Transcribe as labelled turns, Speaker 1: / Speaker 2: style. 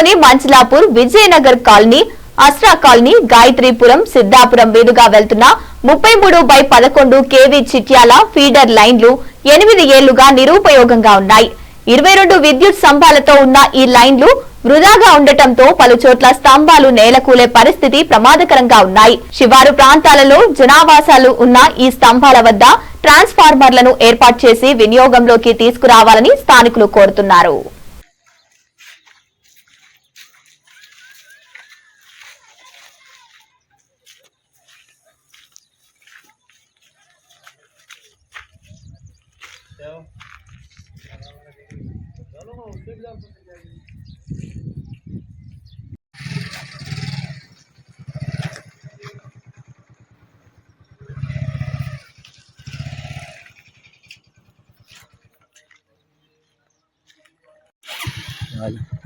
Speaker 1: నగరంలోని Manchalapur Vijayanagar colony Asra colony Gayatripuram Siddhapuram మీదుగా వెళ్తున్న ముప్పై మూడు బై పదకొండు కేవీ చిట్యాల ఫీడర్ లైన్లు ఎనిమిది ఏళ్ళుగా నిరుపయోగంగా ఉన్నాయి. ఇరవై రెండు విద్యుత్ స్తంభాలతో ఉన్న ఈ లైన్లు వృధాగా ఉండటంతో పలు చోట్ల స్తంభాలు నేలకూలే పరిస్థితి ప్రమాదకరంగా ఉన్నాయి. శివారు ప్రాంతాలలో జనావాసాలు ఉన్న ఈ స్తంభాల వద్ద ట్రాన్స్ఫార్మర్లను ఏర్పాటు చేసి వినియోగంలోకి తీసుకురావాలని స్థానికులు కోరుతున్నారు.
Speaker 2: Vale.